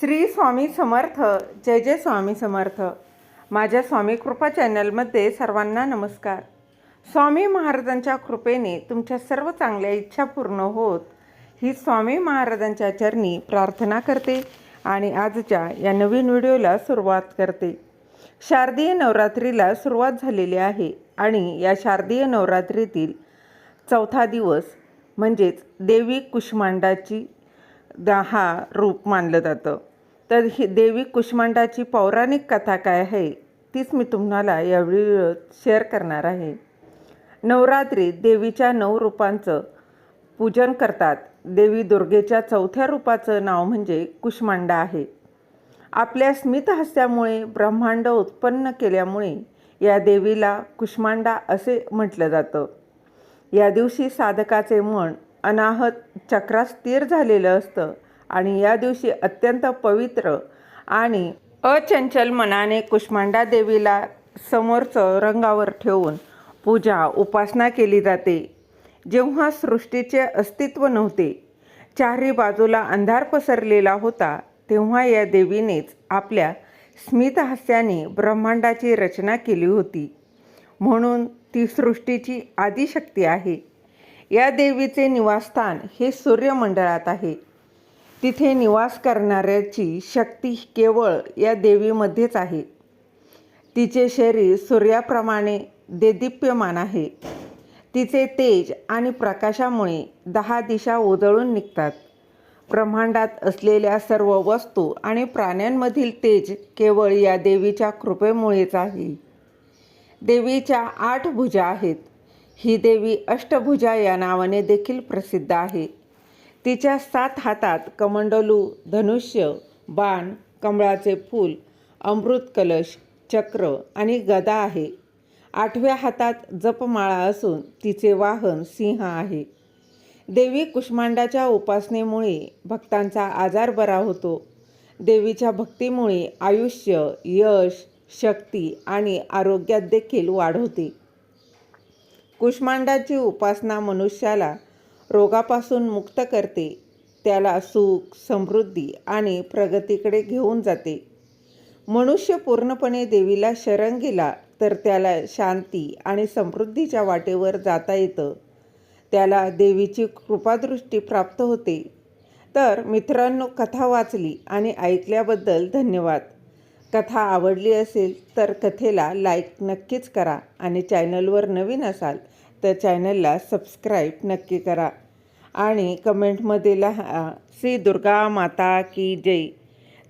श्री स्वामी समर्थ जय जय स्वामी समर्थ. माझ्या स्वामी कृपा चॅनलमध्ये सर्वांना नमस्कार. स्वामी महाराजांच्या कृपेने तुमच्या सर्व चांगल्या इच्छा पूर्ण होत ही स्वामी महाराजांच्या चरणी प्रार्थना करते आणि आजच्या या नवीन व्हिडिओला सुरुवात करते. शारदीय नवरात्रीला सुरुवात झालेली आहे आणि या शारदीय नवरात्रीतील चौथा दिवस म्हणजेच देवी कुष्मांडाची हा रूप मानलं जातं. तर ही देवी कुष्मांडाची पौराणिक कथा काय आहे तीच मी तुम्हाला यावेळी शेअर करणार आहे. नवरात्री देवीच्या नऊ रूपांचं पूजन करतात. देवी दुर्गेच्या चौथ्या रूपाचं नाव म्हणजे कुष्मांडा आहे. आपल्या स्मितहास्यामुळे ब्रह्मांड उत्पन्न केल्यामुळे या देवीला कुष्मांडा असे म्हटलं जातं. या दिवशी साधकाचे मन अनाहत चक्रात स्थिर झालेलं असतं. आणि या दिवशी अत्यंत पवित्र आणि अचंचल मनाने कुष्मांडा देवीला समोरचं रंगावर ठेवून पूजा उपासना केली जाते. जेव्हा सृष्टीचे अस्तित्व नव्हते चारही बाजूला अंधार पसरलेला होता तेव्हा या देवीनेच आपल्या स्मितहास्याने ब्रह्मांडाची रचना केली होती. म्हणून ती सृष्टीची आदिशक्ती आहे. या देवीचे निवासस्थान हे सूर्यमंडळात आहे. तिथे निवास करणाऱ्याची शक्ती केवळ या देवीमध्येच आहे. तिचे शरीर सूर्याप्रमाणे देदीप्यमान आहे. तिचे तेज आणि प्रकाशामुळे दहा दिशा उजळून निघतात. ब्रह्मांडात असलेल्या सर्व वस्तू आणि प्राण्यांमधील तेज केवळ या देवीच्या कृपेमुळेच आहे. देवीच्या आठ भुजा आहेत. ही देवी अष्टभुजा या नावाने देखील प्रसिद्ध आहे. तिच्या सात हातात कमंडलू धनुष्य बाण कमळाचे फूल अमृत कलश चक्र आणि गदा आहे. आठव्या हातात जपमाळा असून तिचे वाहन सिंह आहे. देवी कुष्मांडाच्या उपासनेमुळे भक्तांचा आजार बरा होतो. देवीच्या भक्तीमुळे आयुष्य यश शक्ती आणि आरोग्यात देखील वाढ होते. कुष्मांडाची उपासना मनुष्याला रोगापासून मुक्त करते. त्याला सुख समृद्धी आणि प्रगतीकडे घेऊन जाते. मनुष्य पूर्णपणे देवीला शरण गेला तर त्याला शांती आणि समृद्धीच्या वाटेवर जाता येतं. त्याला देवीची कृपादृष्टी प्राप्त होते. तर मित्रांनो कथा वाचली आणि ऐकल्याबद्दल धन्यवाद. कथा आवडली असेल तर कथेला लाईक नक्कीच करा आणि चॅनलवर नवीन असाल तर चॅनलला सबस्क्राईब नक्की करा आणि कमेंटमध्ये लिहा श्री दुर्गा माता की जय.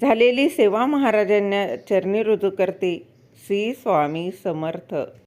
झालेली सेवा महाराजांना चरणी रुजू करते. श्री स्वामी समर्थ.